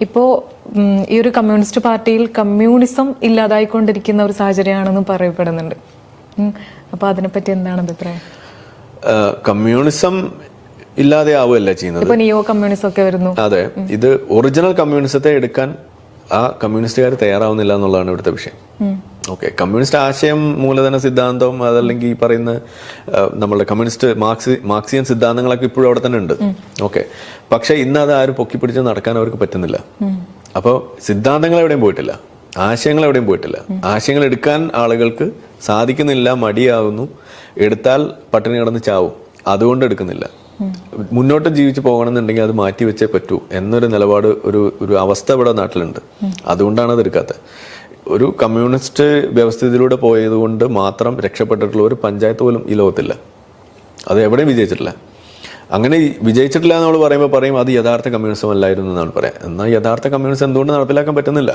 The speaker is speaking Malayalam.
ഇപ്പോ ഈ ഒരു കമ്മ്യൂണിസ്റ്റ് പാർട്ടിയിൽ കമ്മ്യൂണിസം ഇല്ലാതായിക്കൊണ്ടിരിക്കുന്ന ഒരു സാഹചര്യമാണെന്നും പറയപ്പെടുന്നുണ്ട്. അപ്പോൾ അപ്പൊ അതിനെപ്പറ്റി എന്താണ് അഭിപ്രായം? കമ്മ്യൂണിസം ഇല്ലാതെ ആവുകയല്ല ചെയ്യുന്നത് നിയോ കമ്മ്യൂണിസം ഒക്കെ വരുന്നു. അതെ. ഇത് ഒറിജിനൽ കമ്മ്യൂണിസത്തെ എടുക്കാൻ ആ കമ്മ്യൂണിസ്റ്റുകാർ തയ്യാറാവുന്നില്ല എന്നുള്ളതാണ് ഇവിടുത്തെ വിഷയം. ഓക്കെ കമ്മ്യൂണിസ്റ്റ് ആശയം മൂലധന സിദ്ധാന്തം അതല്ലെങ്കിൽ ഈ പറയുന്ന നമ്മളുടെ കമ്മ്യൂണിസ്റ്റ് മാർക്സി മാർക്സിയൻ സിദ്ധാന്തങ്ങളൊക്കെ ഇപ്പോഴും അവിടെ തന്നെ ഉണ്ട്. ഓക്കെ പക്ഷെ ഇന്ന് അത് ആരും പൊക്കിപ്പിടിച്ച് നടക്കാൻ അവർക്ക് പറ്റുന്നില്ല. അപ്പോൾ സിദ്ധാന്തങ്ങൾ എവിടെയും പോയിട്ടില്ല. ആശയങ്ങൾ എവിടെയും പോയിട്ടില്ല. ആശയങ്ങൾ എടുക്കാൻ ആളുകൾക്ക് സാധിക്കുന്നില്ല മടിയാകുന്നു എടുത്താൽ പട്ടിണി കിടന്ന് ചാവും. അതുകൊണ്ട് എടുക്കുന്നില്ല. മുന്നോട്ട് ജീവിച്ചു പോകണമെന്നുണ്ടെങ്കിൽ അത് മാറ്റി വെച്ചേ പറ്റൂ എന്നൊരു നിലപാട് ഒരു ഒരു അവസ്ഥ ഇവിടെ നാട്ടിലുണ്ട്. അതുകൊണ്ടാണ് അത് എടുക്കാത്തത്. ഒരു കമ്മ്യൂണിസ്റ്റ് വ്യവസ്ഥിതിയിലൂടെ പോയതുകൊണ്ട് മാത്രം രക്ഷപ്പെട്ടിട്ടുള്ള ഒരു പഞ്ചായത്ത് പോലും ഈ ലോകത്തില്ല. അത് എവിടെയും വിജയിച്ചിട്ടില്ല. അങ്ങനെ വിജയിച്ചിട്ടില്ല എന്ന് നമ്മൾ പറയുമ്പോൾ പറയും അത് യഥാർത്ഥ കമ്മ്യൂണിസം അല്ലായിരുന്നു എന്നാണ് പറയാം. എന്നാൽ യഥാർത്ഥ കമ്മ്യൂണിസം എന്തുകൊണ്ട് നടപ്പിലാക്കാൻ പറ്റുന്നില്ല?